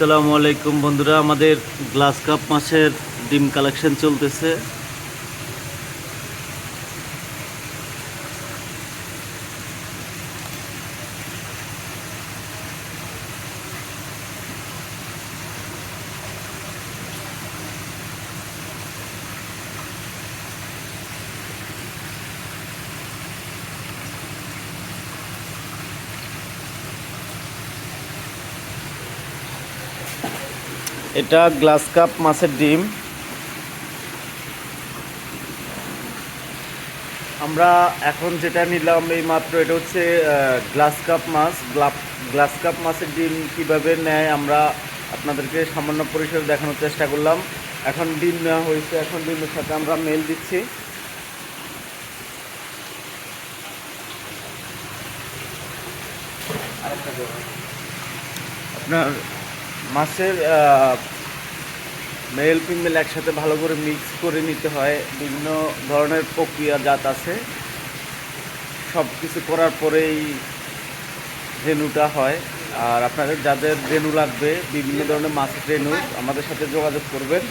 আসসালামু আলাইকুম বন্ধুরা আমাদের গ্লাস কাপ মাছের ডিম কালেকশন চলতেছে। এটা গ্লাস কাপ মাছের ডিম। আমরা এখন যেটা নিলাম এই মাত্র, এটা হচ্ছে গ্লাস কাপ মাছ। গ্লাস কাপ মাছের ডিম কীভাবে নেয় আমরা আপনাদেরকে সামান্য পরিসরে দেখানোর চেষ্টা করলাম। এখন ডিম নেওয়া হয়েছে। এখন ডিমের সাথে আমরা মেল দিচ্ছি। আপনার মাছের মেল ফিমেল একসাথে ভালো করে মিক্স করে নিতে হয়। বিভিন্ন ধরনের প্রক্রিয়া, জাত আছে। সব কিছু করার পরেই রেনুটা হয়। আর আপনাদের যাদের রেনু লাগবে, বিভিন্ন ধরনের মাছের রেনু আমাদের সাথে যোগাযোগ করবেন।